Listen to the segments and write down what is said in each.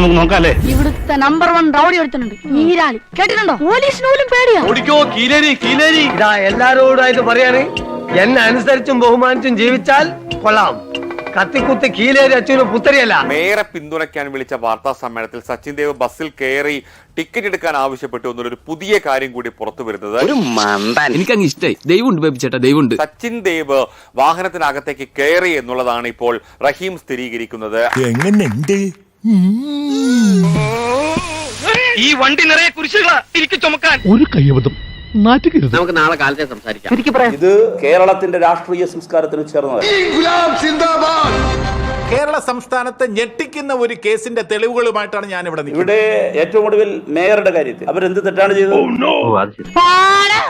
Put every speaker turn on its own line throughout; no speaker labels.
നമുക്ക് നോക്കാം അല്ലേ
ഇവിടുത്തെ നമ്പർ വൺ റൗഡി ഒരുത്തനുണ്ട്. നീരാളി. കേട്ടിട്ടുണ്ടോ? പോലീസിന് പോലും പേടിയാ.
ഓടിക്കോ കീലേരി കീലേരി.
ഇതാ എല്ലാരോടായിട്ട് പറയാണ് എന്നെ അനുസരിച്ചും ബഹുമാനിച്ചും ജീവിച്ചാൽ കൊള്ളാം. കത്തിക്കുത്തി കീലേരി അച്ഛനും പുത്തരിയല്ല.
മേയറെ പിന്തുണയ്ക്കാൻ വിളിച്ച വാർത്താ സമ്മേളനത്തിൽ സച്ചിൻ ദേവ് ബസ്സിൽ കയറി ടിക്കറ്റ് എടുക്കാൻ ആവശ്യപ്പെട്ടു എന്നൊരു പുതിയ കാര്യം കൂടി പുറത്തു വരുന്നത്.
ഒരു മന്ദൻ എനിക്കങ്ങ് ഇഷ്ടായി. ദൈവമുണ്ട് ബേബിച്ചേട്ടാ ദൈവമുണ്ട്.
സച്ചിൻ ദേവ് വാഹനത്തിനകത്തേക്ക് കയറി എന്നുള്ളതാണ് ഇപ്പോൾ റഹീം സ്ഥിരീകരിക്കുന്നത്.
എങ്ങനെയുണ്ട്?
ഈ വണ്ടി നിറയെ കുരിശുകളാ എനിക്ക് ചുമക്കാൻ.
ഒരു കയ്യബദ്ധം. നാറ്റുകരുത്
നമുക്ക് നാളെ കാലത്തെ സംസാരിക്കാം.
ഇത് കേരളത്തിന്റെ രാഷ്ട്രീയ സംസ്കാരത്തിന് ചേർന്നതാണ്
കേരള സംസ്ഥാനത്തെ ഞെട്ടിക്കുന്ന ഒരു കേസിന്റെ തെളിവുകളുമായിട്ടാണ് ഞാൻ ഇവിടെ നിൽക്കുന്നത്.
ഇവിടെ ഏറ്റവും ഒടുവിൽ മേയറുടെ കാര്യത്തിൽ. അവരെന്ത് തെറ്റാണ് ചെയ്തത്?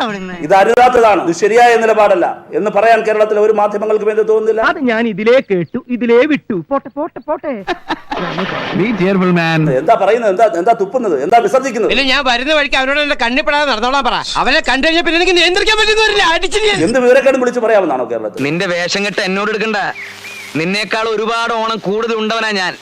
അവിടുന്ന്.
ഇത് അരുതാത്തതാണ്. ഇത് ശരിയായ നിലപാടല്ല. എന്ന് പറയാൻ കേരളത്തിലെ ഒരു മാധ്യമങ്ങൾക്ക് വേണ്ടി തോന്നുന്നില്ല.
അത് ഞാൻ ഇതിലേ കേട്ടു ഇതിലേ വിട്ടു. പോട്ടെ പോട്ടെ പോട്ടെ.
എന്താ പറയുന്നത്? എന്താ എന്താ തുപ്പുന്നത്? എന്താ വിസർജിക്കുന്നത്
ഇല്ല ഞാൻ വരുന്ന വഴിക്ക് അവരോട് എന്റെ കണ്ണിപ്പെടാതെ നടന്നോളാൻ പറ. അവനെ കണ്ടു കഴിഞ്ഞാൽ പിന്നെ എനിക്ക് നിയന്ത്രിക്കാൻ പറ്റുന്നില്ല അടിച്ചില്ല?
എന്ത് വിവരക്കാരും വിളിച്ച് പറയാമെന്നാണോ കേരളത്തിൽ?
നിന്റെ വേഷം കെട്ട് എന്നോട് എടുക്കണ്ട. നിന്നേക്കാൾ ഒരുപാട് ഓണം കൂടുതൽ ഉണ്ടവനാ ഞാൻ.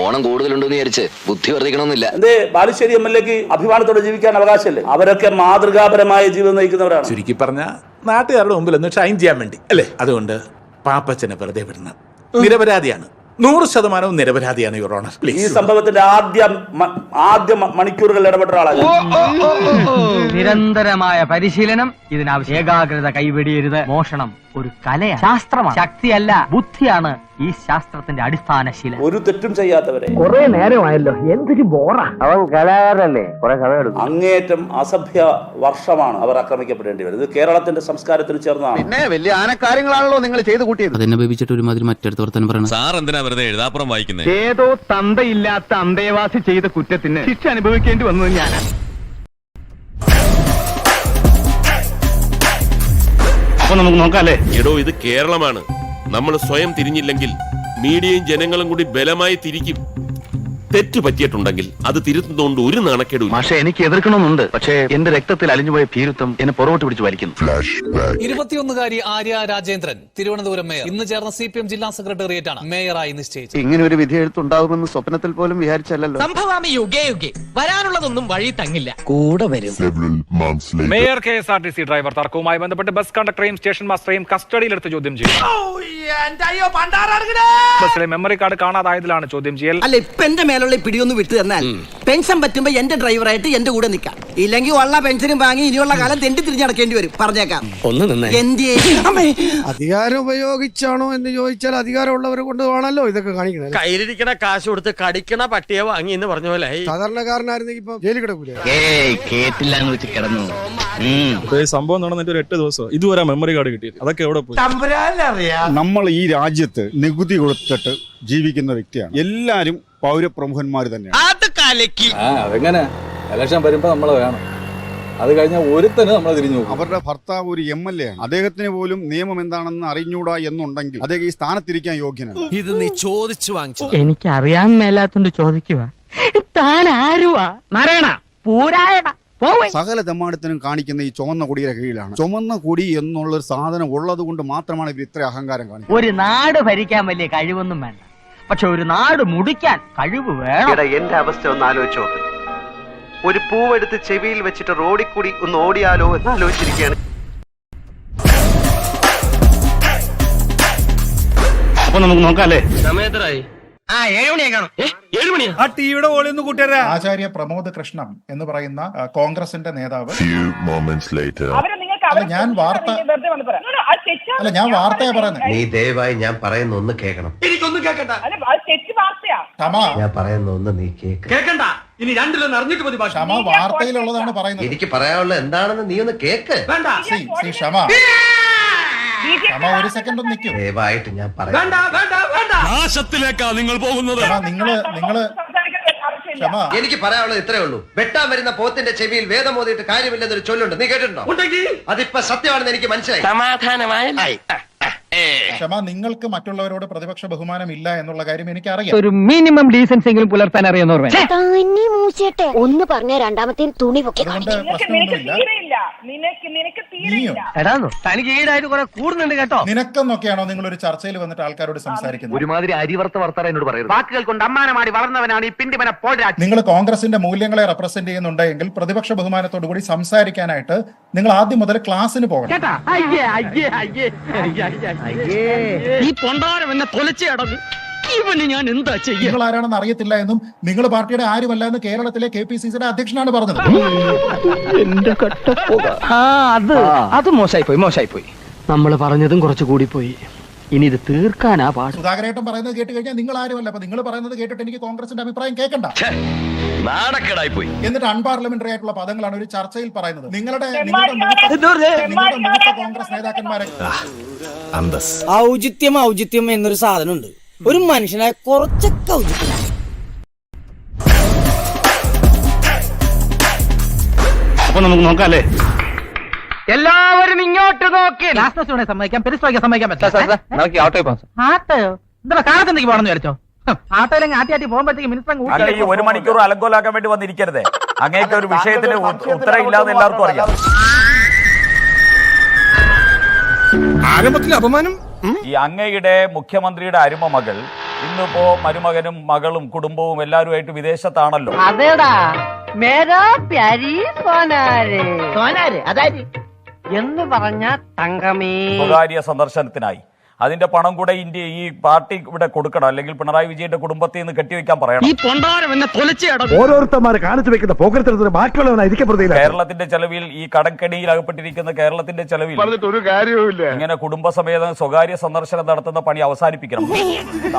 ഓണം കൂടുതലുണ്ടെന്ന് വിചാരിച്ച് ബുദ്ധി വർദ്ധിക്കണമെന്നില്ല.
എന്തേ ബാലുശ്ശേരി എം എൽ എക്ക് അഭിമാനത്തോടെ ജീവിക്കാൻ അവകാശമല്ലേ? അവരൊക്കെ മാതൃകാപരമായ ജീവിതം നയിക്കുന്നവരാണ്.
ചുരുക്കി പറഞ്ഞ നാട്ടുകാരുടെ മുമ്പിൽ ഒന്ന് ഷൈൻ ചെയ്യാൻ വേണ്ടി അല്ലേ? അതുകൊണ്ട് പാപ്പച്ചനെ വെറുതെ വിടണം. നിരപരാധിയാണ്. നൂറ് ശതമാനവും നിരപരാധിയാണ് യുവർ ഓണർ
ഈ സംഭവത്തിന്റെ ആദ്യ ആദ്യ മണിക്കൂറുകളിൽ മണിക്കൂറുകൾ ഇടപെട്ട ഒരാളാണ്
നിരന്തരമായ പരിശീലനം ഇതിനാവശ്യം ഏകാഗ്രത കൈവെടിയരുത് മോഷണം. ഒരു കലയാണ്. ശാസ്ത്രമാണ്. ശക്തിയല്ല ബുദ്ധിയാണ് ഈ ശാസ്ത്രത്തിന്റെ അടിസ്ഥാന ശീല
ഒരു തെറ്റും ചെയ്യാത്തവരെ.
കുറെ നേരമായല്ലോ. എന്തൊരു ബോറാ. അവൻ കലാകാരല്ലേ കുറെ കഥ എടുക്കും.
അങ്ങേയറ്റം അസഭ്യ വർഷമാണ് അവർ ആക്രമിക്കപ്പെടേണ്ടി വരുന്നത്. ഇത് കേരളത്തിന്റെ സംസ്കാരത്തിന് ചേർന്നതാണ്.
വലിയ ആനക്കാര്യങ്ങളാണല്ലോ നിങ്ങൾ ചെയ്തു കൂട്ടിയത്.
അതെന്നെ ഒരു ഒരുമാതിരി മറ്റടുത്ത് തന്നെ പറയണം.
സാർ എന്തിനാ വെറുതെ എഴുതാപ്പുറം വായിക്കുന്നത്
ഏതോ തന്തയില്ലാത്ത അന്തേവാസി ചെയ്ത കുറ്റത്തിന് ശിക്ഷ അനുഭവിക്കേണ്ടി വന്നത് ഞാനാണ്.
അപ്പൊ നമുക്ക് നോക്കാം അല്ലേ
എടോ ഇത് കേരളമാണ്. നമ്മൾ സ്വയം തിരിഞ്ഞില്ലെങ്കിൽ മീഡിയയും ജനങ്ങളും കൂടി ബലമായി തിരിക്കും. തെറ്റ് പറ്റിയിട്ടുണ്ടെങ്കിൽ അത് തിരുത്തുന്നതുകൊണ്ട് ഒരു നാണക്കേടും
പക്ഷേ എനിക്ക് എതിർക്കണമെന്നുണ്ട്. പക്ഷേ എന്റെ രക്തത്തിൽ അലിഞ്ഞുപോയ ഭീരുത്വം എന്നെ പുറകോട്ട് പിടിച്ച് വലിക്കുന്നു.
ഇരുപത്തിയൊന്നുകാരി ആര്യ രാജേന്ദ്രൻ തിരുവനന്തപുരം മേയർ. ഇന്ന് ചേർന്ന സി പി എം ജില്ലാ സെക്രട്ടേറിയറ്റ് ആണ് മേയറായി നിശ്ചയിച്ചത്.
ഇങ്ങനെ ഒരു വിധി എഴുത്തുണ്ടാകുമെന്ന് സ്വപ്നത്തിൽ പോലും വിചാരിച്ചല്ലോ
സംഭവാമി യുഗേ യുഗേ. വരാനുള്ളതൊന്നും വഴി തങ്ങില്ല. കൂടെ വരും.
Mayor K S R T C driver തർക്കവുമായി ബന്ധപ്പെട്ട് ബസ് കണ്ടക്ടറെയും സ്റ്റേഷൻ മാസ്റ്ററെയും കസ്റ്റഡിയിലെടുത്ത് ചോദ്യം ചെയ്തു. ബസ്സിലെ മെമ്മറി കാർഡ് കാണാതായതിലാണ് ചോദ്യം ചെയ്യൽ.
അല്ല ഇപ്പൊ എന്റെ മേലുള്ള പിടിയൊന്നും വിട്ടു തന്നാൽ പെൻഷൻ പറ്റുമ്പോ എന്റെ ഡ്രൈവറായിട്ട് എന്റെ കൂടെ നിൽക്കാം. ഇല്ലെങ്കിൽ ഉള്ള പെൻഷനും വാങ്ങി ഇനിയുള്ള കാലം തെണ്ടി തിരിഞ്ഞ് നടക്കേണ്ടി വരും. പറഞ്ഞേക്കാം.
ഒന്ന് നിന്നേ.
എന്റെ
അധികാരം ഉപയോഗിച്ചാണോ എന്ന് ചോദിച്ചാൽ അധികാരമുള്ളവരെ കൊണ്ട് വേണമല്ലോ ഇതൊക്കെ കാണിക്കണം
കയ്യിലിരിക്കണ കാശ് കൊടുത്ത് കടിക്കണ പട്ടിയെ വാങ്ങി എന്ന് പറഞ്ഞ പോലെ.
സാധാരണക്കാരനായിരുന്നെങ്കിൽ ഇപ്പൊ ജയിലിൽ കിടക്കൂലേ?
ഏയ് കേട്ടില്ല എന്ന് വെച്ച് കിടന്നു.
സംഭവം നടന്നിട്ട് ഒരു എട്ട് ദിവസം. ഇതുവരെ മെമ്മറി കാർഡ് കിട്ടിയത് അതൊക്കെ എവിടെ പോയി?
നമ്മൾ ഈ രാജ്യത്ത് നികുതി കൊടുത്തിട്ട് ജീവിക്കുന്ന വ്യക്തിയാണ്. എല്ലാരും പൗരപ്രമുഖന്മാര് തന്നെയാണ്.
അത് കലക്കി.
അതെങ്ങനെ? ഇലക്ഷൻ വരുമ്പോ നമ്മളെ വേണം. അത് കഴിഞ്ഞാൽ ഒരുത്തന് നമ്മളെ തിരിഞ്ഞു നോക്കും.
അവരുടെ ഭർത്താവ് ഒരു എം എൽ എ ആണ്. അദ്ദേഹത്തിന് പോലും നിയമം എന്താണെന്ന് അറിഞ്ഞൂടാ എന്നുണ്ടെങ്കിൽ അദ്ദേഹം ഈ സ്ഥാനത്തിരിക്കാൻ യോഗ്യനാണ്
ഇത് നീ ചോദിച്ചു വാങ്ങിച്ചു.
എനിക്ക് അറിയാൻ മേലാത്തോണ്ട് ചോദിക്കുക താൻ ആരുവാ പൂരായണ
സകല തെമ്മാടത്തിനും കാണിക്കുന്ന ഈ ചുമന്ന കൊടിയുടെ കീഴിലാണ്. ചുമന്ന കൊടി എന്നുള്ള ഒരു സാധനം ഉള്ളത് കൊണ്ട് മാത്രമാണ് ഇവർ ഇത്ര അഹങ്കാരം കാണിക്കുന്നത്.
ഒരു നാട് ഭരിക്കാൻ വലിയ കഴിവൊന്നും വേണ്ട. പക്ഷെ ഒരു നാട് മുടിക്കാൻ കഴിവ് വേണം.
എന്റെ അവസ്ഥ ഒന്ന് ആലോചിച്ചോ ഒരു പൂവെടുത്ത് ചെവിയിൽ വെച്ചിട്ട് റോഡിൽ കൂടി ഒന്ന് ഓടിയാലോ എന്ന് ആലോചിച്ചിരിക്കുകയാണ്.
അപ്പൊ നമുക്ക് നോക്കാം അല്ലേ?
സമയത്തരായി
ആ കാണും.
ടിവിയുടെ ഓളി ഒന്ന് കൂട്ടിയരാ.
ആചാര്യ പ്രമോദ് കൃഷ്ണം എന്ന് പറയുന്ന ആ, കോൺഗ്രസിന്റെ നേതാവ്.
അവരെ നിങ്ങൾക്ക്
അല്ല, ഞാൻ വാർത്ത- അല്ല ഞാൻ വാർത്തയാ പറയുന്നത്
നീ ദയവായി ഞാൻ പറയുന്ന ഒന്ന് കേൾക്കണം.
തെറ്റ് വാർത്തയാ.
ക്ഷമ.
ഞാൻ പറയുന്ന ഒന്ന് നീ കേക്ക്.
കേക്കണ്ട ഇനി രണ്ടിലൊന്ന് അറിഞ്ഞിട്ട് മതി
ക്ഷമ വാർത്തയിലുള്ളതാണ് പറയുന്നത്.
എനിക്ക് പറയാനുള്ള എന്താണെന്ന് നീ ഒന്ന് കേക്ക്.
വേണ്ട.
ക്ഷമ. ക്ഷമ ഒരു സെക്കൻഡ് നിൽക്കൂ
ദയവായിട്ട് ഞാൻ പറയാം
വേണ്ട വേണ്ട വേണ്ട.
നാശത്തിലേക്കാ നിങ്ങൾ പോകുന്നത്.
നിങ്ങൾ നിങ്ങൾ ക്ഷമ.
എനിക്ക് പറയാനുള്ളത് ഇത്രേ ഉള്ളൂ. വെട്ടാൻ വരുന്ന പോത്തിന്റെ ചെവിയിൽ വേദം ഓതിയിട്ട് കാര്യമില്ലെന്നൊരു ചൊല്ലുണ്ട്. നീ കേട്ടിട്ടുണ്ടോ? അതിപ്പോ സത്യമാണെന്ന് എനിക്ക് മനസ്സിലായി.
സമാധാനമായി.
ക്ഷമ നിങ്ങൾക്ക് മറ്റുള്ളവരോട് പ്രതിപക്ഷ ബഹുമാനം ഇല്ല എന്നുള്ള കാര്യം എനിക്ക് അറിയാം
ഒരു മിനിമം ഡീസൻസ് എങ്കിലും പുലർത്താൻ
തന്നെ ഒന്ന് പറഞ്ഞ രണ്ടാമത്തെ തുണി പൊക്കി നിനക്ക് നിനക്ക്
നീയോ?
എടാന്നു തനിക്ക് ഈടായിട്ട് കുറെ കൂടുന്നുണ്ട് കേട്ടോ.
നിനക്കെന്നൊക്കെയാണോ നിങ്ങൾ ഒരു ചർച്ചയിൽ വന്നിട്ട് ആൾക്കാരോട് സംസാരിക്കുന്നത്?
ഒരുമാതിരി അരിവർത്ത വർത്താനം എന്നോട് പറയുന്നത്
വാക്കുകൾ കൊണ്ട് അമ്മാനമാടി വളർന്നവനാണ് ഈ പിണ്ടിമന പോരാ
നിങ്ങൾ കോൺഗ്രസിന്റെ മൂല്യങ്ങളെ റെപ്രസെന്റ് ചെയ്യുന്നുണ്ടെങ്കിൽ പ്രതിപക്ഷ ബഹുമാനത്തോടു കൂടി സംസാരിക്കാനായിട്ട് നിങ്ങൾ ആദ്യം മുതൽ ക്ലാസ്സിന് പോകണം.
കേട്ടാ അയ്യേ അയ്യേ അയ്യേ അയ്യേ
ഈ പൊണ്ടാരം എന്നെ തൊലച്ചേ അടങ്ങ് ഇവന് ഞാൻ എന്താ ചെയ്യുക
നിങ്ങൾ ആരാണെന്ന് അറിയത്തില്ല എന്നും നിങ്ങൾ പാർട്ടിയുടെ ആരുമല്ല എന്ന് കേരളത്തിലെ കെ പി സി സിയുടെ അധ്യക്ഷനാണ് പറഞ്ഞത്.
ആ അത് അത് മോശമായി പോയി മോശമായി പോയി നമ്മൾ പറഞ്ഞതും കുറച്ച് കൂടി പോയി ഇനി ഇത് തീർക്കാനാ പാട്.
സുധാകരേട്ടൻ പറയുന്നത് കേട്ട് കഴിഞ്ഞാൽ നിങ്ങൾ ആരുമല്ല. അപ്പൊ നിങ്ങൾ പറയുന്നത് കേട്ടിട്ട് എനിക്ക് കോൺഗ്രസിന്റെ അഭിപ്രായം കേൾക്കണ്ട.
നാണക്കേടായി പോയി
എന്നിട്ട് അൺപാർലമെന്ററി ആയിട്ടുള്ള പദങ്ങളാണ് ഒരു ചർച്ചയിൽ പറയുന്നത്. നിങ്ങളുടെ നിങ്ങളുടെ മൂത്ത- നിങ്ങളുടെ മൂത്ത കോൺഗ്രസ് നേതാക്കന്മാരെ
ഔചിത്യം ഔചിത്യം എന്നൊരു സാധനമുണ്ട്. ഒരു മനുഷ്യനായ കുറച്ചൊക്കെ ഔചിത്യം
അപ്പൊ നമുക്ക് നോക്കാല്ലേ
എല്ലാവരും ഇങ്ങോട്ട് നോക്കി. ലാസ്റ്റ് സമ്മതിക്കാം. പെരിസ്ട്രോയ്ക്ക് സമ്മതിക്കാൻ പറ്റില്ല
ഓട്ടോ പാസ്
ആട്ടയോ എന്താ കാലത്ത് എന്തെങ്കിലും പോകണമെന്ന് വിചാരിച്ചോ? ആട്ടോയിലെങ്കിൽ ആട്ടി ആട്ടി പോകുമ്പോഴത്തേക്ക് മിനിസ്റ്റർ
ഈ ഒരു മണിക്കൂർ അലങ്കോലാക്കാൻ വേണ്ടി വന്നിരിക്കരുതേ. അങ്ങേക്ക് ഒരു വിഷയത്തിന് ഉത്തരം ഇല്ലാന്ന് എല്ലാവർക്കും അറിയാം.
ആരംഭത്തിൽ അപമാനം
ഈ അങ്ങയുടെ മുഖ്യമന്ത്രിയുടെ അരുമമകൾ ഇന്നിപ്പോ മരുമകനും മകളും കുടുംബവും എല്ലാവരുമായിട്ട് വിദേശത്താണല്ലോ.
അതേടാ മേരാ പ്യാരി സോനാരെ. സോനാരെ അതായത് എന്ന് പറഞ്ഞ തങ്കമേ.
സ്വകാര്യ സന്ദർശനത്തിനായി. അതിന്റെ പണം കൂടെ ഇന്ത്യ ഈ പാർട്ടി ഇവിടെ കൊടുക്കണം. അല്ലെങ്കിൽ പിണറായി വിജയന്റെ കുടുംബത്തിൽ നിന്ന് കെട്ടിവെക്കാൻ പറയണം.
ഈ പൊണ്ടാരം എന്നെ തൊലച്ചേ അടങ്ങ്.
കാണിച്ചു വെക്കുന്ന പോക്കരത്തിന്
കേരളത്തിന്റെ ചെലവിൽ ഈ കടക്കെണിയിൽ അകപ്പെട്ടിരിക്കുന്ന കേരളത്തിന്റെ ചെലവിൽ
ഒരു കാര്യവുമില്ല.
ഇങ്ങനെ കുടുംബസമേതം സ്വകാര്യ സന്ദർശനം നടത്തുന്ന പണി അവസാനിപ്പിക്കണം.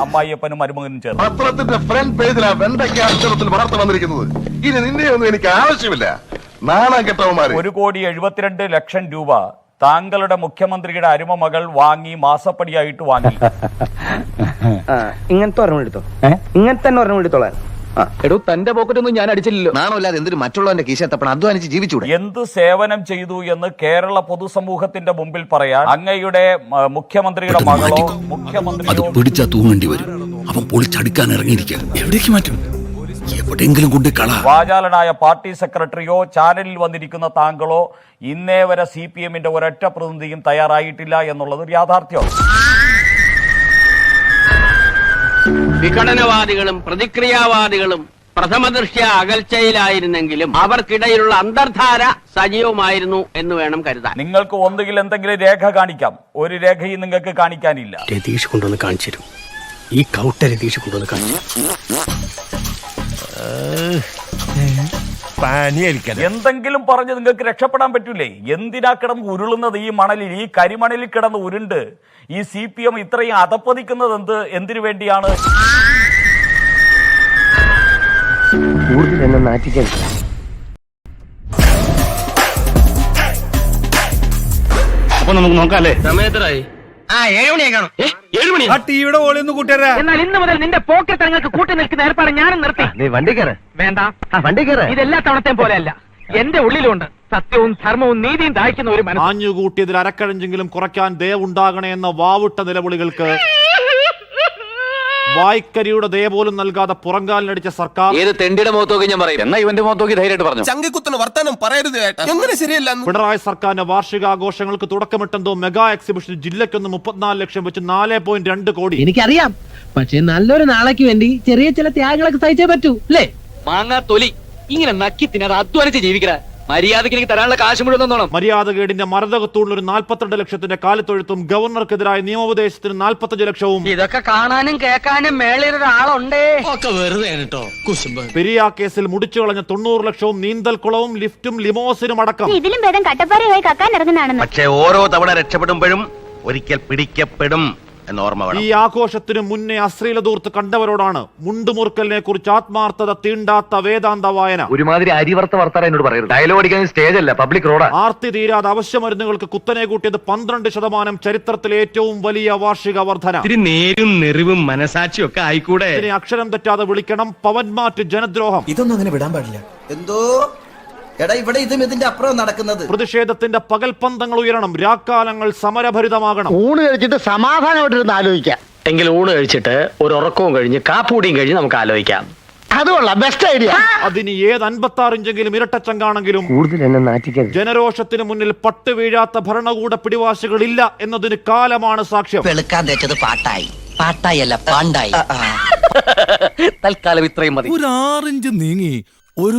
അമ്മായിയപ്പനും മരുമകനും ചേർന്ന്.
പത്രത്തിന്റെ ഫ്രണ്ട് പേജിലാ വെണ്ടയ്ക്ക അക്ഷരത്തിൽ വാർത്ത വന്നിരിക്കുന്നത്. ഇനി നിന്നെയൊന്നും എനിക്ക് ആവശ്യമില്ല. നാണം
ഒരു കോടി എഴുപത്തിരണ്ട് ലക്ഷം രൂപ താങ്കളുടെ മുഖ്യമന്ത്രിയുടെ അരുമ മകൾ വാങ്ങി മാസപ്പടിയായിട്ട് വാങ്ങി.
ഇങ്ങനത്തെ ഒരെണ്ണം എടുത്തോ. ഇങ്ങനത്തെ തന്നെ ഒരെണ്ണം എടുത്തോളാൻ
എടോ തന്റെ പോക്കറ്റൊന്നും ഞാൻ അടിച്ചില്ലല്ലോ. നാണമില്ലാതെ എന്തൊരു മറ്റുള്ളവന്റെ കീശ തപ്പണം അധ്വാനിച്ച് ജീവിച്ചൂടെ?
എന്ത് സേവനം ചെയ്തു എന്ന് കേരള പൊതുസമൂഹത്തിന്റെ മുമ്പിൽ പറയാൻ അങ്ങയുടെ മുഖ്യമന്ത്രിയുടെ മകളോ മുഖ്യമന്ത്രിയോ
പിടിച്ചാ തൂങ്ങേണ്ടി വരും. അവൻ പൊളിച്ചടുക്കാൻ ഇറങ്ങിയിരിക്കുക. എവിടേക്ക് മാറ്റും? എവിടെയെങ്കിലും കൊണ്ട് കള.
വാചാലനായ പാർട്ടി സെക്രട്ടറിയോ ചാനലിൽ വന്നിരിക്കുന്ന താങ്കളോ ഇന്നേ വരെ സി പി എമ്മിന്റെ ഒരൊറ്റ പ്രതിനിധിയും തയ്യാറായിട്ടില്ല എന്നുള്ളത് ഒരു യാഥാർത്ഥ്യമാണ്
വിഘടനവാദികളും പ്രതിക്രിയാവാദികളും പ്രഥമദൃഷ്ട്യ അകൽച്ചയിലായിരുന്നെങ്കിലും അവർക്കിടയിലുള്ള അന്തർധാര സജീവമായിരുന്നു എന്ന് വേണം കരുതാൻ.
നിങ്ങൾക്ക് ഒന്നുകിൽ എന്തെങ്കിലും രേഖ കാണിക്കാം. ഒരു രേഖയും നിങ്ങൾക്ക് കാണിക്കാനില്ല.
രതീഷ് കൊണ്ടുവന്ന് കാണിച്ചു ഈ കൗട്ട രതീഷ് കൊണ്ടുവന്ന് കാണിച്ചു
എന്തെങ്കിലും പറഞ്ഞ് നിങ്ങൾക്ക് രക്ഷപ്പെടാൻ പറ്റൂലേ? എന്തിനാ കിടന്ന് ഉരുളുന്നത് ഈ മണലിൽ? ഈ കരിമണലിൽ കിടന്ന് ഉരുണ്ട്? ഈ സി പി എം ഇത്രയും അതപ്പതിക്കുന്നത് എന്ത്? എന്തിനു വേണ്ടിയാണ്?
നാറ്റിക്കാൻ
അപ്പൊ നമുക്ക് നോക്കാം അല്ലേ?
സമയത്തിലായി
ആ ഏഴ് മണിയായി കാണും.
ഏഴ് മണി?
ടിവിയുടെ ഓളി ഒന്ന് കൂട്ടുകാരാ
എന്നാൽ ഇന്ന് മുതൽ നിന്റെ പോക്കറ്റ് നിങ്ങൾക്ക് കൂട്ടി നിൽക്കുന്ന ഏർപ്പാട് ഞാനും നിർത്തി.
നീ വണ്ടി കയറ.
വേണ്ട.
ആ വണ്ടി കയറ.
ഇതെല്ലാ തവണത്തെയും പോലെയല്ല. എന്റെ ഉള്ളിലുണ്ട് സത്യവും ധർമ്മവും നീതിയും ദാഹിക്കുന്ന ഒരു മനസ്സ്.
ആഞ്ഞുകൂട്ടിയതിൽ അരക്കഴഞ്ചെങ്കിലും കുറയ്ക്കാൻ ദയവുണ്ടാകണേ എന്ന വാവുട്ട നിലവിളികൾക്ക് വായ്ക്കരിയുടെ ദയ പോലും നൽകാതെ പുറങ്കാലിനടിച്ച സർക്കാർ
ഏത് തെണ്ടിയുടെ മുഖത്തോക്കി ഞാൻ പറയും? എന്നാ ഇവന്റെ മുഖത്തോക്കി ധൈര്യമായിട്ട് പറഞ്ഞു?
ചങ്കിക്കുത്തുന്ന വർത്താനം പറയരുത് എങ്ങനെ ശരിയല്ല?
പിണറായി സർക്കാരിന്റെ വാർഷികാഘോഷങ്ങൾക്ക് തുടക്കമിട്ടെന്തോ മെഗാ എക്സിബിഷൻ ജില്ലയ്ക്കൊന്ന് മുപ്പത്തിനാല് ലക്ഷം വെച്ച് നാല് പോയിന്റ് രണ്ട് കോടി.
എനിക്കറിയാം. പക്ഷെ നല്ലൊരു നാളേക്ക് വേണ്ടി ചെറിയ ചില ത്യാഗങ്ങളൊക്കെ സഹിച്ചേ പറ്റൂ അല്ലേ?
മാങ്ങാ തൊലി. ഇങ്ങനെ നക്കി തിന്നത് അധ്വാനിച്ച് ജീവിക്കണ മര്യാദയ്ക്ക് എനിക്ക് തരാനുള്ള കാശ് മുഴുവൻ തന്നോണം.
മര്യാദകേടിന്റെ മരതകത്തൂണിൽ ഒരു നാൽപ്പത്തിരണ്ട് ലക്ഷത്തിന്റെ കാലിത്തൊഴുത്തും ഗവർണർക്കെതിരായ നിയമോപദേശത്തിന് നാൽപ്പത്തഞ്ച് ലക്ഷവും.
ഇതൊക്കെ കാണാനും കേൾക്കാനും മേളിൽ ഒരാളുണ്ടേ.
ഒക്കെ വെറുതെ കേട്ടോ കുശുമ്പ്.
പെരിയ കേസിൽ മുടിച്ചു കളഞ്ഞ തൊണ്ണൂറ് ലക്ഷവും നീന്തൽ കുളവും ലിഫ്റ്റും ലിമോസിനും അടക്കം.
ഇതിലും ഭേദം കട്ടപ്പാറയായി കക്കാൻ ഇറങ്ങുന്നതാണെന്ന്.
പക്ഷേ ഓരോ തവണ രക്ഷപ്പെടുമ്പോഴും ഒരിക്കൽ പിടിക്കപ്പെടും.
ഈ ആഘോഷത്തിന് മുന്നേ അശ്ലീലതൂർത്ത് കണ്ടവരോടാണ് മുണ്ടുമുറുക്കലിനെ കുറിച്ച് ആത്മാർത്ഥത തീണ്ടാത്ത വേദാന്ത വായന.
ഒരുമാതിരി അരിവർത്ത വർത്താൻ എന്നോട് പറയുന്നത് ഡയലോഗ് അടിക്കാൻ സ്റ്റേജ് അല്ല പബ്ലിക് റോഡ്
ആർത്തി തീരാതെ അവശ്യമരുന്നുകൾക്ക് കുത്തനെ കൂട്ടിയത് പന്ത്രണ്ട് ശതമാനം ചരിത്രത്തിലെ ഏറ്റവും വലിയ വാർഷിക വർധന.
നേരും നെറിവും മനസാക്ഷിയും ഒക്കെ ആയിക്കൂടെ.
ഇതിനെ അക്ഷരം തെറ്റാതെ വിളിക്കണം പവൻമാറ്റ് ജനദ്രോഹം.
ഇതൊന്നും അങ്ങനെ വിടാൻ പാടില്ല. എന്തോ? എടാ ഇവിടെ ഇതും ഇതിന്റെ അപ്പുറം നടക്കുന്നത്.
പ്രതിഷേധത്തിന്റെ പകൽപന്തങ്ങൾ ഉയരണം. രാക്കാലങ്ങൾ സമരഭരിതമാകണം.
ഊണ് കഴിച്ചിട്ട് സമാധാനമായിട്ടിരുന്ന് ആലോചിക്കാം. എങ്കിൽ ഊണ് കഴിച്ചിട്ട് ഒരു ഉറക്കവും കഴിഞ്ഞ് കാപ്പൂടിയും കഴിഞ്ഞ് നമുക്ക് ആലോചിക്കാം.
അതിന് ഏത് അൻപത്തി ആറ് ഇഞ്ചെങ്കിലും ഇരട്ടച്ചങ്കാണെങ്കിലും ജനരോഷത്തിന് മുന്നിൽ പട്ട് വീഴാത്ത ഭരണകൂട പിടിവാശികളില്ല എന്നതിന് കാലമാണ് സാക്ഷ്യം.
വെളുക്കാൻ തേച്ചത് പാട്ടായി. പാട്ടായി അല്ല പാണ്ടായി.
തൽക്കാലം ഇത്രയും മതി.
ഒരു ആറിഞ്ച് നീങ്ങി ഒരു